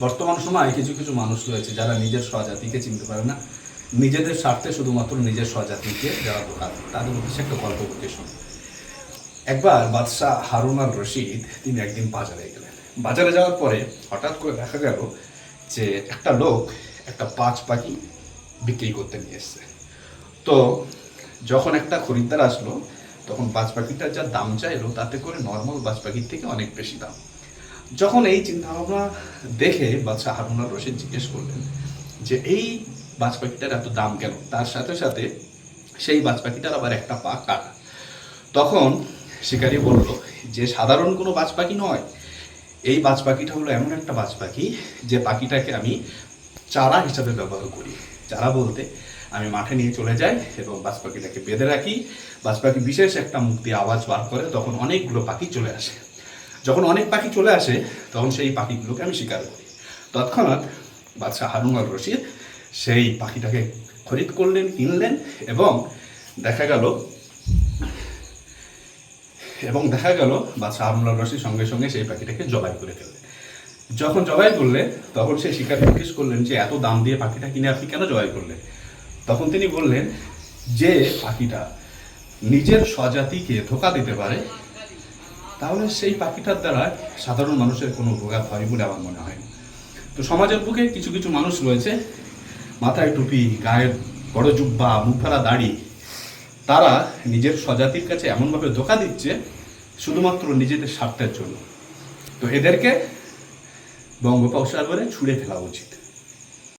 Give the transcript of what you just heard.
বর্তমান সময়ে কিছু কিছু মানুষ রয়েছে যারা নিজের স্বজাতিকে চিনতে পারে না। নিজেদের স্বার্থে শুধুমাত্র নিজের স্বজাতিকে যারা বোকা তাদের উদ্দেশ্যে একটা গল্প করতে শুনি। একবার বাদশাহ হারুন আর রশিদ, তিনি একদিন বাজারে গেলেন। বাজারে যাওয়ার পরে হঠাৎ করে দেখা গেল যে একটা লোক একটা পাঁচ পাখি বিক্রি করতে নিয়ে এসছে। তো যখন একটা খরিদ্দার আসলো, তখন বাজ পাখিটার যা দাম চাইলো, তাতে করে নর্মাল বাজ পাখির থেকে অনেক বেশি দাম। যখন এই চিন্তা ভাবনা দেখে বাদশাহ হারুনার রশিদ জিজ্ঞেস করলেন যে, এই বাজ পাখিটার এত দাম কেন? তার সাথে সাথে সেই বাজ পাখিটার আবার একটা পা কাটা। তখন শিকারী বলল, যে সাধারণ কোনো বাজ পাখি নয়। এই বাজ পাখিটা হলো এমন একটা বাজ পাখি যে পাখিটাকে আমি চারা হিসাবে ব্যবহার করি। চারা বলতে আমি মাঠে নিয়ে চলে যাই এবং বাজ পাখিটাকে বেঁধে রাখি। বাজ পাখি বিশেষ একটা মুক্তি আওয়াজ বার করে, তখন অনেকগুলো পাখি চলে আসে। যখন অনেক পাখি চলে আসে, তখন সেই পাখিগুলোকে আমি শিকার করি। তৎক্ষণাৎ বাদশাহ হারুন আল রশিদ সেই পাখিটাকে খরিদ করলেন, কিনলেন এবং দেখা গেল, এবং দেখা গেল বাদশাহ হারুন আল রশিদ সঙ্গে সঙ্গে সেই পাখিটাকে জবাই করে ফেললেন। যখন জবাই করলেন, তখন সেই শিকার জিজ্ঞেস করলেন যে, এত দাম দিয়ে পাখিটা কিনে আপনি কেন জবাই করলেন? তখন তিনি বললেন যে, পাখিটা নিজের স্বজাতিকে ধোকা দিতে পারে তাহলে সেই পাখিটার দ্বারা সাধারণ মানুষের কোনো উপকার হয় বলে আমার মনে হয়। তো সমাজের বুকে কিছু কিছু মানুষ রয়েছে, মাথায় টুপি গায়ের বড় জুব্বা, মুখ ফেলা দাড়ি, তারা নিজের স্বজাতির কাছে এমনভাবে ধোকা দিচ্ছে শুধুমাত্র নিজেদের স্বার্থের জন্য তো এদেরকে বঙ্গোপসাগরে ছুঁড়ে ফেলা উচিত